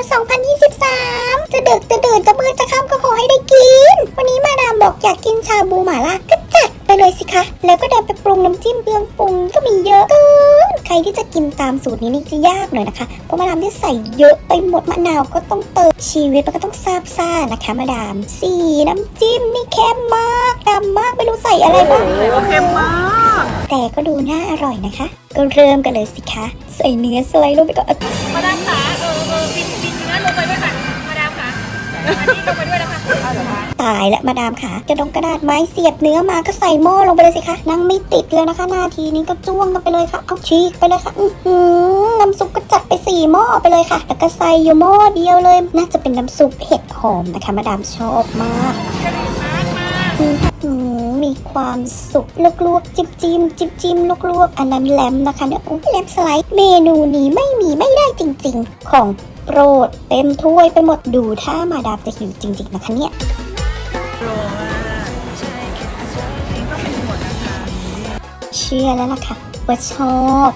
2023 จะดึกจะดื่นจะมืดจะค่ำก็ขอให้ได้กิน วันนี้มาดามบอกอยากกินชาบูหม่าล่าก็จัดไปเลยสิคะ แล้วก็เดินไปปรุงน้ำจิ้มเครื่องปรุงก็มีเยอะเกินใครที่จะกินตามสูตรนี้นี่จะยากหน่อยนะคะ เพราะมาดามที่ใส่เยอะไปหมดมะนาวก็ต้องเติมชีวิตมันก็ต้องซาบซ่านะคะมาดามสีน้ำจิ้มนี่เข้มมากดำมากไม่รู้ใส่อะไรบ้างเค็มมากแต่ก็ดูน่าอร่อยนะคะ ก็เริ่มกันเลยสิคะ ใส่เนื้อสไลด์ลงไปก่อนมาดามขา ลงไปด้วยนะคะตายและมาดามค่ะกระดงกระดาษไม้เสียบเนื้อมาก็ใส่หม้อลงไปเลยสิคะนั่งไม่ติดเลยนะคะ นาทีนี้ก็จ้วงกันไปเลยค่ะ เอาชีกไปเลยค่ะ อือหือน้ำซุปก็จัดไปสี่หม้อไปเลยค่ะ แล้วก็ใส่อยู่หม้อเดียวเลย น่าจะเป็นน้ำซุปเห็ดหอมนะคะ มาดามชอบมากมีมาร์กมาอือหือมีความสุกลวกๆ จิ้มจิ้มจิ้มจิ้มลวกๆ อันนั้นแลมนะคะเนี่ยโอ้แลมสไลด์เมนูนี้ไม่มีไม่ได้จริง ๆ ของ โปรดเต็มถ้วยไปหมดดูถ้ามาดามจะหิวจริง ๆ นะคะเนี่ยเชื่อแล้วล่ะค่ะว่าชอบ